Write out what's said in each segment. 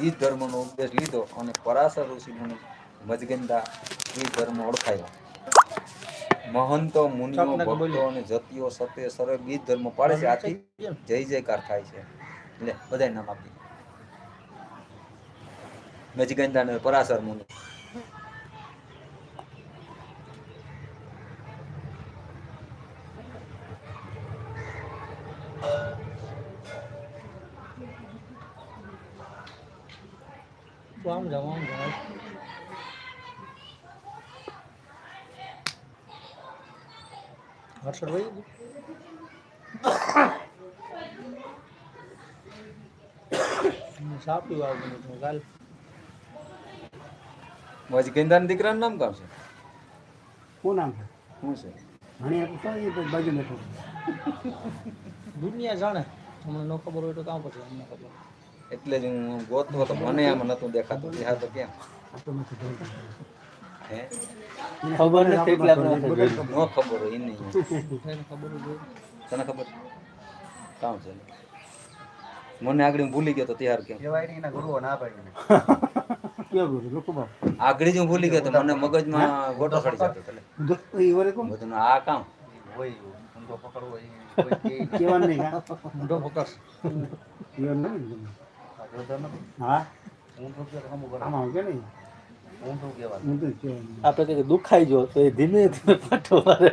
બીજ ધર્મનો ઉપદેશ લીધો અને પરાશર ઋષિ મુનિ મજગંદા બીજ ધર્મ ઓળખાયો. મહંતો મુનિઓ ભક્તો અને જતીઓ સત્ય સર્વે બીજ ધર્મ પાડે છે. આથી જય જયકાર થાય છે. એટલે બધાય નામ આપી મજગંદા ને પરાશર મુનિ. આમ જાવ આમ જાવ હર્ષદ? હમ, ચા પીવા આવું બધું ચાલ મજગંદા દીકરાનું નામ કામ છે? શું નામ છે? શું છે? ઘણી તો બાજુ બેઠો દુનિયા જાણે. તમને ન ખબર હોય તો કામ પછી અમને ખબર. એટલે જ હું ગોતતો તો મને આમ નતું દેખાતું. કે તો કેમ? ખબર નથી એટલે ન ખબર. હોય નહીં. તને ખબર કામ છે? મને આગળ હું ભૂલી ગયો તો ત્યાર કેમ? આગળ જ હું ભૂલી ગયો તો મને મગજમાં ગોટો ચડી જતો એટલે. આ કામ. પકડશ નહીં. ને. હા? આપણે કઈ દુખાઈ જો તો એ ધીમે ધીમે પાટો મારે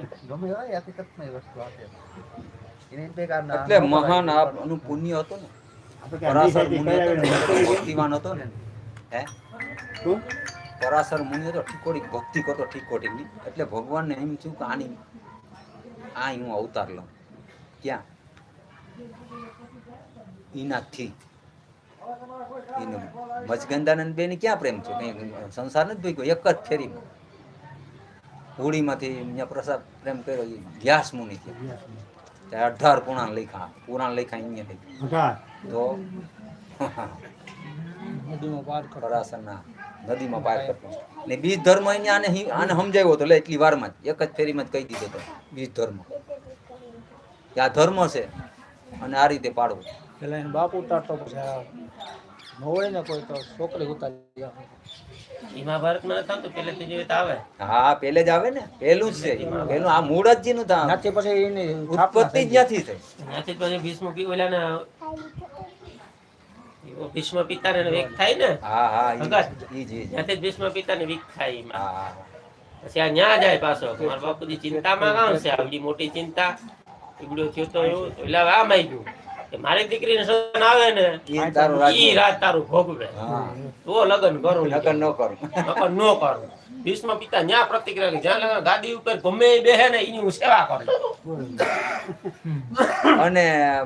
એટલે મહાન આપનું પુણ્ય હતો ને. આપણે કે આની પરાશર સાથે મુનિ હતો ને કરાવીને ભક્તિવાન હતો ને. હે? પરાશર મુનિ હતો ઠીકોડી ભક્તિ કરતો ઠીકોડીની એટલે ભગવાનને એમ થયું કે આની આ હું અવતાર લઉં. ક્યાં? ઈનાથી. એને મજગંદાનંદ બેન ક્યાં પ્રેમ છે કઈ સંસાર નથી ભોગ્યો એક જ ફેરી હોળીમાંથી અહીંયા પ્રસાદ પ્રેમ કર્યો એ વ્યાસ મુનિ ત્યાં અઢાર પુરાણ લખ્યા. પુરાણ લખ્યા અહીંયા લખ્યા. તો નદીમાં પાર નદીમાં પાર કરતો ને બીજ ધર્મ અહીંયા આને આને સમજાવ્યો હતો એટલે એટલી વારમાં જ. એક જ ફેરીમાં જ કહી દીધો હતો બીજ ધર્મ. આ ધર્મ છે અને આ રીતે પાડવું. પેલા એને બાપ ઉતારતો ન હોય ને કોઈ તો છોકરી ઉતારી. મહાભારતમાં આવે. હા પેલે જ આવે ને. પેલું જ છે. પેલું આ મૂળ જ જેનું તા ત્યાંથી પછી એની ઉત્પત્તિ જ ત્યાંથી થઈ. ત્યાંથી પછી ભીષ્મ પિતાને થાય ને. હા હા ઈ ભગત. જ, ઈ જ, ઈ જ. ત્યાંથી ભીષ્મ પિતાને વીક થાય હા હા. પછી આ ન્યા જાય પાછો. મારા બાપુજી ચિંતામાં કામ છે. આવડી મોટી ચિંતા. થયો તો એવું એટલે આમ આવી ગયું કે મારી દીકરીને સન આવે ને ઈ તારું ઈ રાત તારું ભોગવે. તો લગન કરો લગન ન કરો. લગન ન કરો. ભીષ્મ પિતા ન્યા પ્રતિક્રિયા કરી. જ્યાં લગન ગાદી ઉપર ગમે બેહે ને એની હું સેવા કરું. અને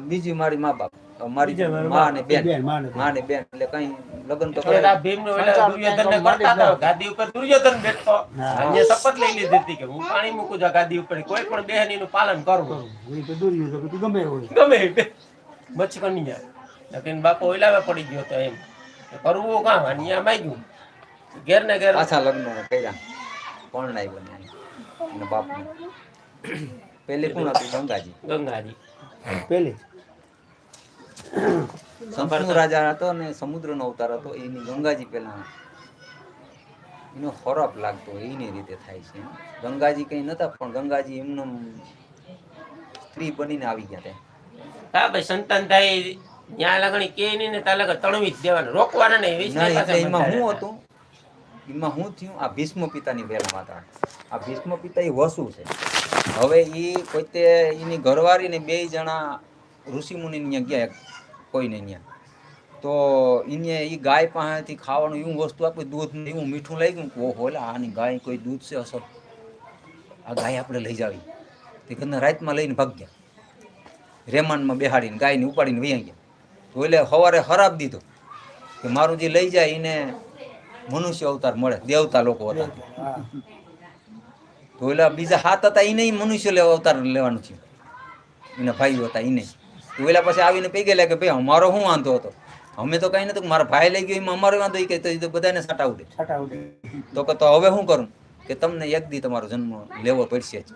બીજી મારી મા બાપ મારી માં અને બેન. બેન, માં ને બેન. માં ને બેન એટલે કઈ લગ્ન તો કરે. આ ભીમને ઓલા દુર્યોધનને કરતા હતા, ગાદી ઉપર દુર્યોધન બેઠો. અને શપથ લઈ લીધી હતી કે હું પાણી મૂકું છું ગાદી ઉપર. કોઈ પણ બેહનનું પાલન કરું. તો દોર્યું ગમે હોય. ગમે એ બે. બચકની જાય લકીન બાપો ઓલાવે પડી ગયો તો એમ. કરવું કામ અહીંયા માઈ ગયું ઘેર ને ઘેર. પાછા લગ્ન કર્યા. પરણાઈ બન્યા અને બાપને. પેલે કોણ હતું? ગંગાજી. ગંગાજી. પેલી? સંપૂર્ણ રાજા હતો અને સમુદ્રનો અવતાર હતો. એની ગંગાજી પેલા એનો ખોરાક લાગતો એની રીતે થાય છે. ગંગાજી કઈ નતા પણ ગંગાજી એમનો સ્ત્રી બનીને આવી ગયા ત્યાં હા ભાઈ સંતાન થાય ત્યાં લગણી કે નહીં ને ત્યાં લગન તણવી જ દેવાનું. રોકવાના નહીં એટલે એમાં હું હતું? એમાં હું થયું? આ ભીષ્મ પિતાની વેલમાં માતા આ ભીષ્મ પિતા એ વસુ છે. હવે એ પોતે એની ઘરવાળીને બે જણા ઋષિમુનિ ત્યાં ગયા કોઈને ત્યાં તો એને એ ગાય પાસેથી ખાવાનું એવું વસ્તુ આપી દૂધ એવું મીઠું લઈ ગયું કે ઓહો લા આની ગાય કોઈ દૂધ છે અસર આ ગાય આપણે લઈ જાવી તે ઘરના રાતમાં લઈને ભાગ ગયા રેમાનમાં બેહાડીને ગાયને ઉપાડીને વહી ગયા. તો એટલે સવારે ખરાબ દીધો કે મારું જે લઈ જાય એને મનુષ્ય અવતાર મળે દેવતા લોકો હતા. તો એટલે બીજા હાથ હતા એને મનુષ્ય લેવા અવતાર લેવાનું છે એના ભાઈઓ હતા એને તો એટલે પછી આવીને પી ગયેલા કે ભાઈ અમારો શું વાંધો હતો? અમે તો કઈ નતું મારા ભાઈ લઈ ગયો એમાં અમારો વાંધો એ કે તો બધાને સાટા ઉડે. તો કે તો હવે શું કરું? કે તમને એક દી તમારો જન્મ લેવો પડશે જ.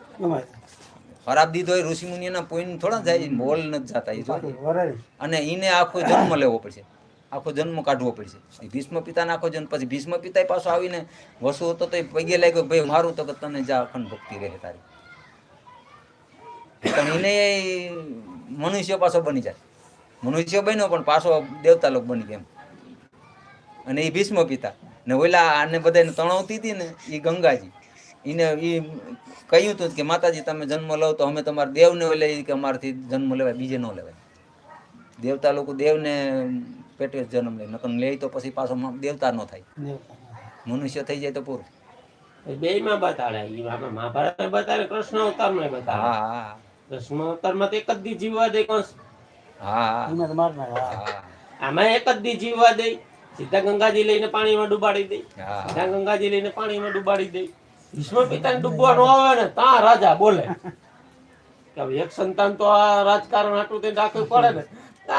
ખરાબ દીધો હોય ઋષિમુનિના પોઈન્ટ થોડા જાય મોલ નથી જતા એ અને એને આખો જન્મ લેવો પડશે. આખો જન્મ કાઢવો પડશે. ભીષ્મ પિતાને આખો જન્મ પછી ભીષ્મ પિતાએ પાછો આવીને વસુ હતો તો એ પગે લાગ્યો ભાઈ મારું તો કે તને જા અખંડ ભક્તિ રહે તારી. પણ એને મનુષ્ય પાછો બની જાય. મનુષ્ય બન્યો પણ પાછો દેવતા લોક બની ગયા એમ. અને એ ભીષ્મ પિતા ને ઓલા આને બધાને તણાવતી હતી ને એ ગંગાજી. એને એ કહ્યું હતું કે માતાજી તમે જન્મ લો તો અમે તમારા દેવને લઈ કે અમારાથી જન્મ લેવાય બીજે ન લેવાય. દેવતા લોકો દેવને પેટે જ જન્મ લે નકર લે તો પછી પાછો દેવતા ન થાય. મનુષ્ય થઈ જાય તો પૂરું. બે માં બતાડે મહાભારતમાં બતાડે કૃષ્ણ અવતારમાં બતાડે હા હા. કૃષ્ણ અવતારમાં તો એક જ દી જીવવા દે કંસ. હા. આમાં એક જ દી જીવવા દે. સીધા ગંગાજી લઈને પાણીમાં ડુબાડી દે. હા. સીધા ગંગાજી લઈને પાણીમાં ડુબાડી દે. ભીષ્મ પિતાને ડૂબવાનો આવે ને ત્યાં રાજા બોલે. કે હવે એક સંતાન તો આ રાજકારણ આટલું તે રાખવું પડે ને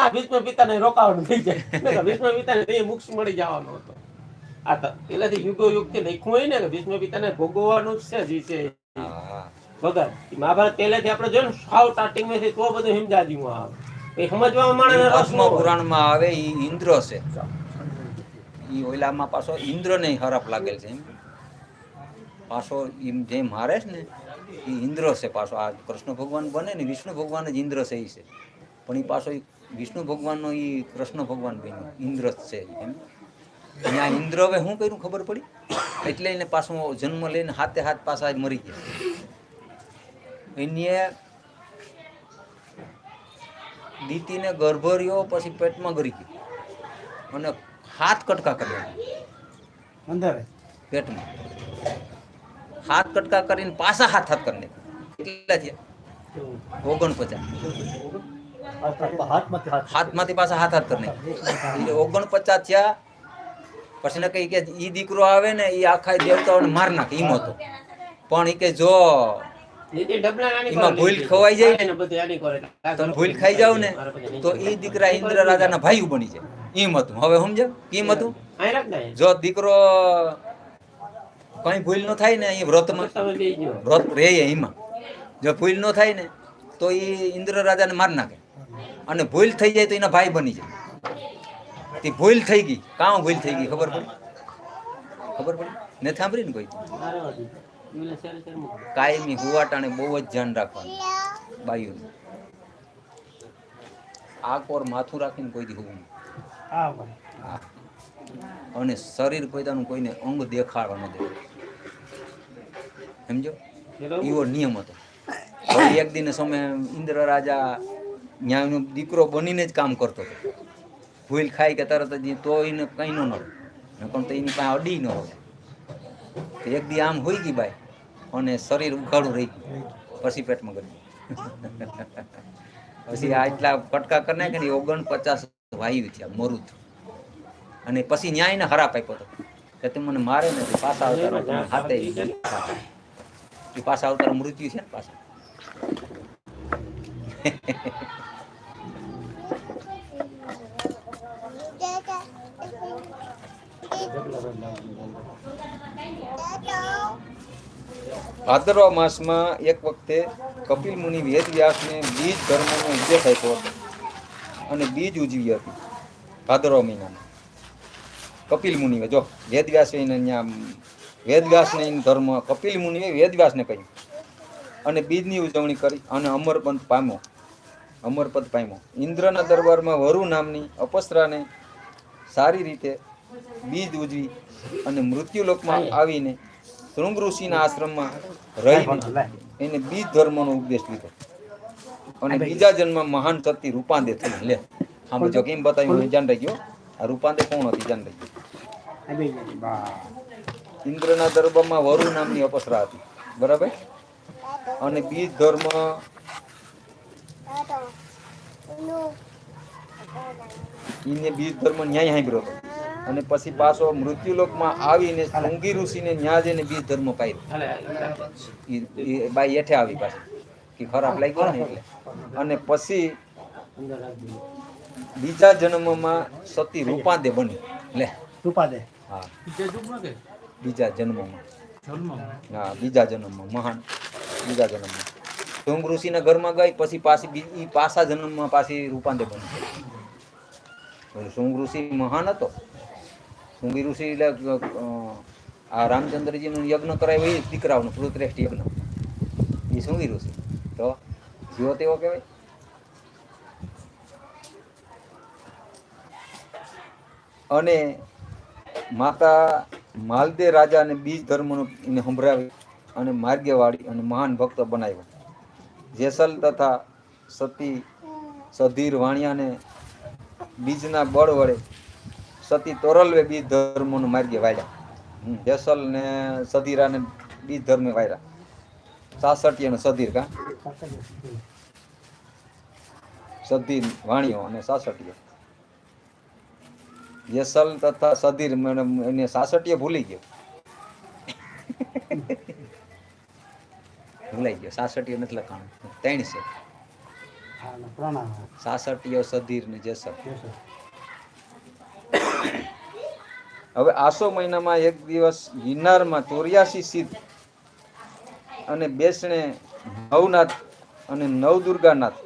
આ ભીષ્મ પિતાને રોકાવાનું થઈ જાય. ભીષ્મ પિતાને તે મોક્ષ મળી જવાનો હતો. આ તો પેલાથી યુગો યુગથી લખ્યું હોય ને કે ભીષ્મ પિતાને ભોગવવાનું જ છે જી છે ભગત મહાભારત પહેલેથી આપણે જોયું ને સાવ સ્ટાર્ટિંગમાંથી તો બધું સમજાવ્યું આવે. એ સમજવામાં માણસને રસ ન ભસ્મ હોય. પુરાણમાં આવે એ ઇન્દ્ર છે. એ ઓલામાં પાછો ઇન્દ્રને હરફ લાગેલ છે એમ. પાછો એમ જે મારે છે ને એ ઇન્દ્ર છે પાછો. આ કૃષ્ણ ભગવાન બને ને વિષ્ણુ ભગવાન જ ઇન્દ્ર છે એ છે. પણ એ પાછો વિષ્ણુ ભગવાનનો એ કૃષ્ણ ભગવાન બન્યો. ઇન્દ્ર છે એમ. ત્યાં ઇન્દ્ર હવે શું કર્યું ખબર પડી? એટલે એને પાછો જન્મ લઈને હાથે હાથ પાછા મરી ગયા. એને દીતીને ગર્ભ રહ્યો પછી પેટમાં ગરી ગયો. અને હાથ કટકા કર્યા. અંદર પેટમાં. હાથ કટકા કરીને પાછા હાથ હાથ કરી નાખ્યા. કેટલા થયા? ઓગણપચાસ. હાથમાંથી પાછા હાથ હાથ કરી નાખ્યા. એટલે ઓગણપચાસ થયા પછી ને કઈ કે એ દીકરો આવે ને એ આખા દેવતાઓને માર નાખે એમ હતો. પણ એ કે જો એમાં ભૂલ ખવાઈ જાય ને, ભૂલ ખાઈ જાવ ને તો એ દીકરા ઇન્દ્ર રાજાના ભાઈ બની જાય. એમ હતું. હવે સમજો કેમ હતું. જો દીકરો કઈ ભૂલ ન થાય ને અહીં વ્રતમાં. વ્રત રહે એમાં. જો ભૂલ ન થાય ને તો એ ઇન્દ્ર રાજાને માર નાખે. અને ભૂલ થઈ જાય તો એના ભાઈ બની જાય. તે ભૂલ થઈ ગઈ. કાં ભૂલ થઈ ગઈ ખબર પડી? ખબર પડી? ને સાંભળી ને કોઈ? કાયમી હુવાટાને બહુ જ ધ્યાન રાખવાનું. બાયું આ કોર માથું રાખીને કોઈ દી હોવું અને શરીર પોતાનું કોઈને અંગ દેખાડવા ન દેવું સમજો? એવો નિયમ હતો. એક દિન સમય ઇન્દ્ર રાજા ન્યાયનો દીકરો બનીને જ કામ કરતો હતો. ભૂલ ખાઈ કે તરત જ તો એને કંઈ ન નડે નકર તો એની પાસે અડી ન હોય. તો એક દી આમ હોઈ ગઈ બાઈ અને શરીર ઉઘાડું રહી ગયું. પછી પેટમાં ગયું. પછી આ એટલા ફટકા કરી નાખે ને ઓગણ પચાસ વાયુ થયા મરું થયું. અને પછી ન્યાયને હરાપ આપ્યો હતો. કે તું મને મારે નથી પાછા આવતા હાથે એ પાછા આવતા મૃત્યુ છે ને પાછા. ભાદરવા માસમાં એક વખતે કપિલ મુનિ વેદ વ્યાસને બીજ ધર્મનો ઉપદેશ આપ્યો હતો અને બીજ ઉજવી હતી ભાદરવા મહિનામાં. કપિલ મુનિએ જો વેદ વ્યાસ એને અહીંયા વેદ વ્યાસને ધર્મ કપિલ મુનિએ વેદવ્યાસને કહ્યું. અને બીજની ઉજવણી કરી અને અમરપંથ પામ્યો. અમરપદ પામ્યો. ઇન્દ્રના દરબારમાં વરુ નામની અપસરાને સારી રીતે બીજ ઉજવી અને મૃત્યુલોકમાં આવીને શૃંગ ઋષિના આશ્રમમાં રહી. એને બીજ ધર્મનો ઉપદેશ લીધો. અને બીજા જન્મમાં મહાન શક્તિ રૂપાંદે થઈ. લે આમ જો કેમ બતાવ્યું જાણ રહી ગયો આ રૂપાંદે કોણ હતી? જાન રહી ગયો જણ. ઇન્દ્રના દરબારમાં વરુ નામની અપસરા હતી. બરાબર? અને બીજ ધર્મ એને બીજ ધર્મ ન્યાય સાંભળ્યો હતો. અને પછી પાછો મૃત્યુલોકમાં આવીને શૃંગી ઋષિને ન્યા જઈને બીજ ધર્મ પાડ્યો. બાઈ હેઠે આવી પાછી. કે ખરાબ લાગ્યો ને એટલે. અને પછી બીજા જન્મમાં સતી રૂપાંદે બની. લે. રૂપા દે હા બીજા જન્મમાં. હા બીજા જન્મમાં મહાન બીજા જન્મમાં. શૃંગ ઋષિના ઘરમાં ગઈ પછી પાછી બી- પાછા જન્મમાં પાછી રૂપાંતર બની. શુંગ ઋષિ મહાન હતો. સુંગી ઋષિ એટલે આ રામચંદ્રજીનું યજ્ઞ કરાવ્યો એ દીકરાઓનું પૃથ્રેષ્ઠ યજ્ઞ. એ સુંગી ઋષિ. તો જીવો તેવો કહેવાય. અને માતા માલદે રાજાને બીજ ધર્મનું એને સંભળાવી અને માર્ગે વાળી અને મહાન ભક્ત બનાવ્યો. જેસલ તથા સતી સધીર વાણિયાને બીજના બળ વડે સતી તોરલવે બીજ ધર્મોનું માર્ગે વાળ્યા. જેસલ ને સધીરાને બીજ ધર્મે વાળ્યા. સાસઠી અને સધીર કા? સધીર વાણિયો અને સાસઠિયો. જેસલ તથા સધીર એને સાસટીએ ભૂલી ગયો. ભૂલાઈ ગયો. સાસટીએ નથી લખાણું. ત્રણ છે. સધીર ને જેસલ હવે આસો મહિનામાં એક દિવસ ગિરનારમાં ચોર્યાસી સિદ્ધ અને બેસણે નવનાથ અને નવ દુર્ગાનાથ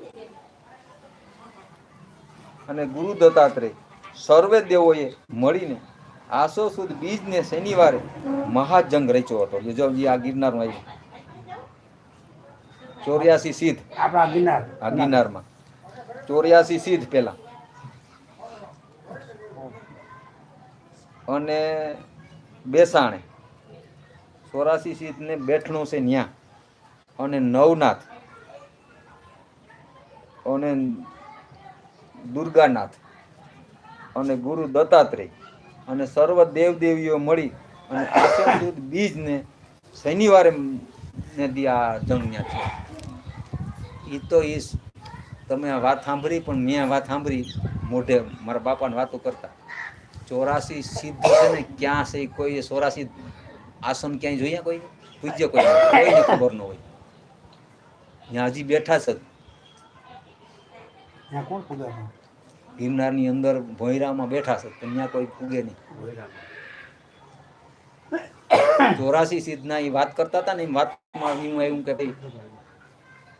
અને ગુરુ દત્તાત્રેય સર્વે દેવોએ મળીને આસો સુદ બીજને શનિવારે મહાજંગ રચ્યો હતો. એ આ ગિરનારમાં આવ્યું ચોર્યાસી સિદ્ધ. આપણા ગિરનાર. આ ગિરનારમાં. ચોર્યાસી સિદ્ધ પેલા. અને બેસાણે. ચોરાસી સિદ્ધ ને બેઠણું છે ન્યા. અને નવનાથ. અને દુર્ગાનાથ. અને ગુરુ દત્તાત્રેય અને સર્વ દેવદેવીઓ મળી અને સુદ બીજને શનિવારે નદી આ જમ્યા છે. એ તો એ તમે આ વાત સાંભળી, પણ મેં વાત સાંભળી, મોઢે મારા બાપાને વાતો કરતા. ચોરાસી સિદ્ધ છે ને, ક્યાં છે, કોઈ ચોરાસી આસન ક્યાંય જોઈએ કોઈ? પૂજ્ય કોઈ કોઈને ખબર ન હોય. ત્યાં હજી બેઠા છે. ત્યાં કોણ પૂજા ગિરનારની અંદર ભોયરામાં બેઠા છે ત્યાં કોઈ પૂગે નહીં. ચોરાસી સિદ્ધના એ વાત કરતા હતા ને એમ વાતમાં એવું કે ભાઈ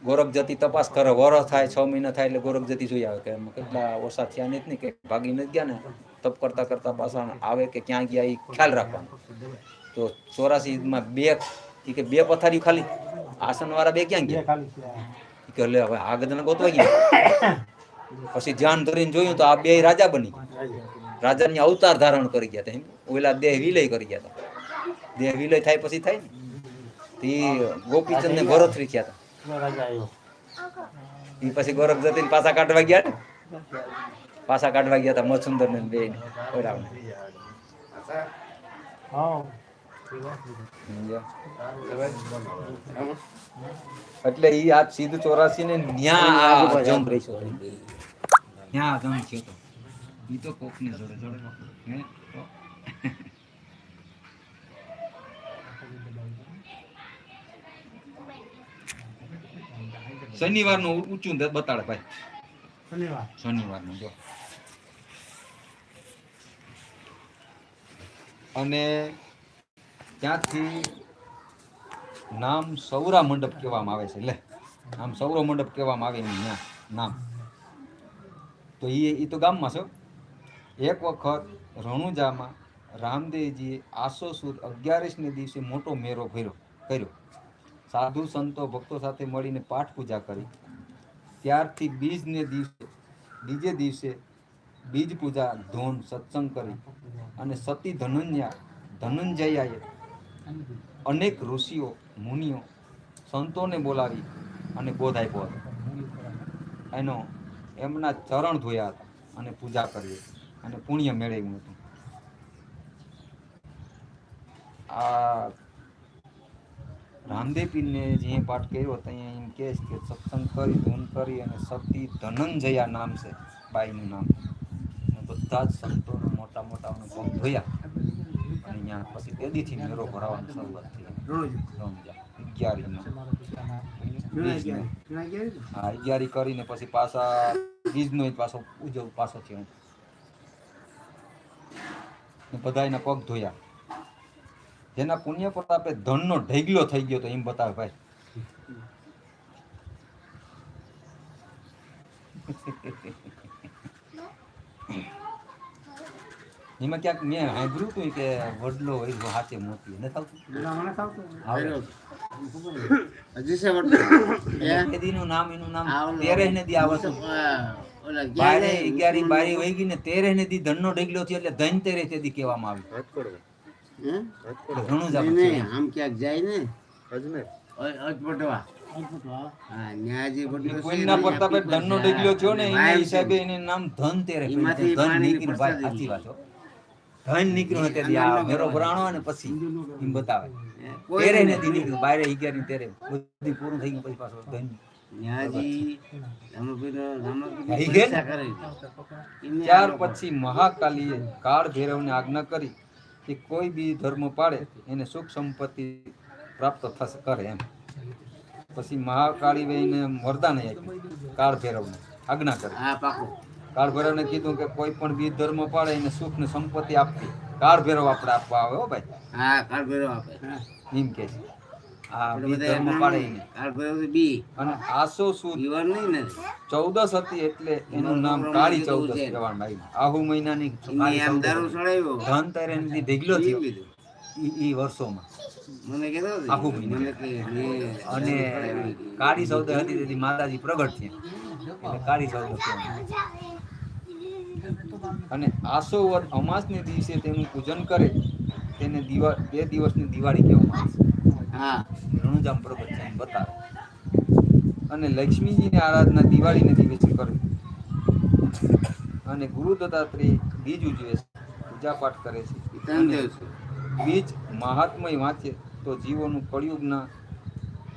ગોરખ જતી તપાસ કરે વરસ થાય છ મહિના થાય એટલે ગોરખ જતી જોઈ આવે કે એમાં કેટલા ઓછા થયા નથી ને કે ભાગી નથી ગયા ને તપ કરતા કરતા પાછા આવે કે ક્યાં ગયા એ ખ્યાલ રાખવાનો. તો ચોરાસી માં બે કે બે પથારી ખાલી આસન વાળા બે ક્યાં ગયા? કે લે હવે આગળ ગોતવા ગયા. પછી ધ્યાન ધરીને જોયું તો આ બે રાજા બની રાજાની અવતાર ધારણ કરી ગયા હતા ઓલા દેહ વિલય કરી ગયા હતા. દેહ વિલય થાય પછી થાય ને. તે ગોપીચંદ ને ભરત રીખ્યા હતા. એ પછી ગોરખ જતી પાછા કાઢવા ગયા ને. પાછા કાઢવા ગયા હતા મચુંદર ને બે ઓરાવને એટલે ઈ આ સીધું ચોરાસી ને ન્યા આ જંગ ન્યા આ થયો તો એ તો કોકને જોડે જોડે હે? તો. શનિવારનું ઊંચું બતાડે ભાઈ. શનિવાર. શનિવારનું જો. અને ત્યાંથી નામ સૌરા મંડપ કહેવામાં આવે છે. લે આમ સૌરો મંડપ કહેવામાં આવે એનું નામ. તો એ એ તો ગામમાં છે? એક વખત રણુજામાં રામદેવજીએ આસો સુદ અગિયારીસને દિવસે મોટો મેરો ભર્યો, કર્યો. સાધુ સંતો ભક્તો સાથે મળીને પાઠ પૂજા કરી. ત્યારથી બીજને દિવસે, બીજે દિવસે બીજ પૂજા, ધોન, સત્સંગ કરી અને સતી ધનંજયા ધનંજયાએ અનેક ઋષિઓ, મુનિઓ સંતોને બોલાવી અને બોધ આપ્યો એનો એમના ચરણ ધોયા હતા અને પૂજા કરી અને પુણ્ય મેળવ્યું હતું. આ રામદેવીને જે પાઠ કર્યો અહીંયા એમ કહે છે કે સત્સંગ કરી ધૂન કરી અને સતી ધનંજયા નામ છે બાઈનું નામ. બધા જ સંતોનો મોટા મોટા પગ ધોયા અને અહીંયા પછી તેદીથી મેરો ભરાવાની શરૂઆત થઈ. અગિયારી? અગિયારી કરીને પછી પાછા બીજનો પાછો ઉજવ પાછો થયો બધા એના પગ ધોયા. જેના પુણ્ય પ્રતાપે ધનનો ઢેગલો થઈ ગયો તો એમ બતાવે ભાઈ. એમાં ક્યાંક મેં સાંભળ્યું હતું કે વડલો હોય તો હાથે મોતી નથી આવતું? હજી છે વડલો? એ દીનું નામ એનું નામ તેરે ને દી આવતું બારે અગિયારી બારી વહી ગઈ ને તેરે ને દી ધનનો ડગલો થયો એટલે ધન તેરે તે દી કહેવામાં આવ્યું હે? ઘણું જ આમ ક્યાંક જાય ને? અજમેર અજપટવા કોઈના ને, પ્રતાપે આપણી ધનનો પાસે ઢગલો થયો ને એના હિસાબે. એને નામ ધન તેરે. ધન નીકળી વાત સાચી વાત ધન નીકળ્યું હોય તેથી આ મેરો ભરાણો અને પછી એમ બતાવે. તેરે ને. દી નીકળ્યું. બારે અગિયારી તેરે બધી પૂરું થઈ ગયું પછી પાછો ને? એને ત્યાર પછી મહાકાલીએ કાળ ભૈરવને આજ્ઞા કરી કે કોઈ બી ધર્મ પાડે એને સુખ સંપત્તિ પ્રાપ્ત થશે કરે એમ. પછી મહાકાળી બહેને વરદાન આપ્યું કાળ ભૈરવને આજ્ઞા કરી. હા પાકું. કાળ ભૈરવને કીધું કે કોઈ પણ બી ધર્મ પાડે એને સુખ ને સંપત્તિ આપવી. કાળ ભૈરવ આપણે આપવા આવે હો ભાઈ. હા કાળભૈરવ આપે. એમ કે છે. આ બી ધર્મ પાડે એને. કાળભૈરવ બી. અને આસો સુદ દીવાર નહીં ને. ચૌદસ હતી એટલે એનું નામ કાળી ચૌદસ કહેવામાં આવ્યું આહુ મહિનાની ઢગલો થયો ઈ ઈ વર્ષોમાં. મને કહેતો મહિનું. અને કાળી ચૌદસ હતી તેથી માતાજી પ્રગટ થયા. એટલે કાળી ચૌદસ અને આસો વર અમાસને દિવસે તેનું પૂજન કરે તેને દિવા બે દિવસની દિવાળી કહેવામાં આવે છે. હા. રણુજામ પ્રગટ બતાવે. અને લક્ષ્મીજીની આરાધના દિવાળીને દિવસે કરે. અને ગુરુ દત્તાત્રેય બીજ ઉજવે છે પૂજા પાઠ કરે છે. બીજ મહાત્મય વાંચે તો જીવોનું કળિયુગના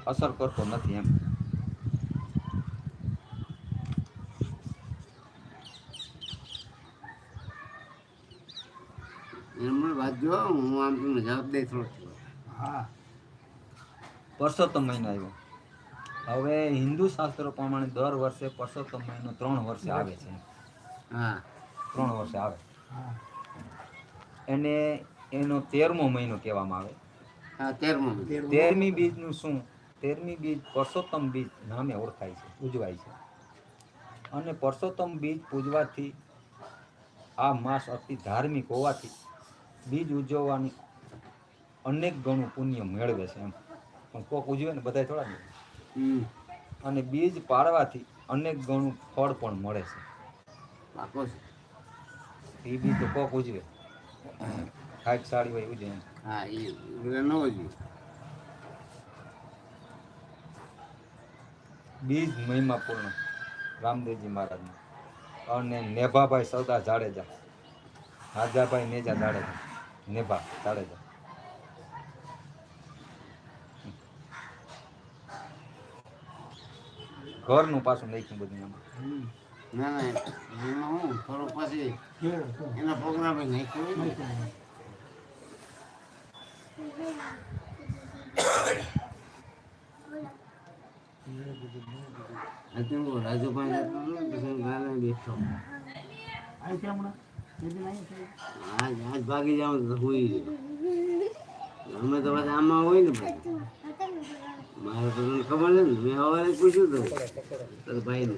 અસર કરતો નથી એમ. વાત જો હું આમ તમને જવાબ દઈ થોડો થોડો. હા. પરસોત્તમ મહિનો આવ્યો. હવે હિન્દુ શાસ્ત્રો પ્રમાણે દર વર્ષે પરસોત્તમ મહિનો ત્રણ વર્ષે આવે છે. હા. ત્રણ વર્ષે આવે. હા. એને એનો તેરમો મહિનો કહેવામાં આવે. તેરમી બીજનું શું? તેરમી બીજ પરસોત્તમ બીજ નામે ઓળખાય છે ઉજવાય છે. અને પરસોત્તમ બીજ પૂજવાથી આ માસ અતિ ધાર્મિક હોવાથી બીજ ઉજવવાની અનેક ગણું પુણ્ય મેળવે છે એમ. પણ કોક ઉજવે ને બધા થોડા ને હમ. અને બીજ પાડવાથી અનેક ગણું ફળ પણ મળે છે. એ બીજ તો કોક ઉજવે. ખાટ સાડી હોય ઉજવે હા એ ન બીજ મહિમાપૂર્ણ રામદેવજી મહારાજનું. અને નેભાભાઈ સૌદા જાડેજા હાજાભાઈ નેજા જાડેજા. નેભા જાડેજા ઘરનું પાછું નાખ્યું બધું એમાં. ના ના એમાં હું થોડોક પછી એના પ્રોગ્રામ નાખ્યો રાજુભાઈ પછી હું આજ ભાગી જાઉં તો હુઈ. અમે તો બધા આમાં હોય ને ભાઈ મારે તો ખબર નથી, મેં સવારે પૂછ્યું હતું ભાઈને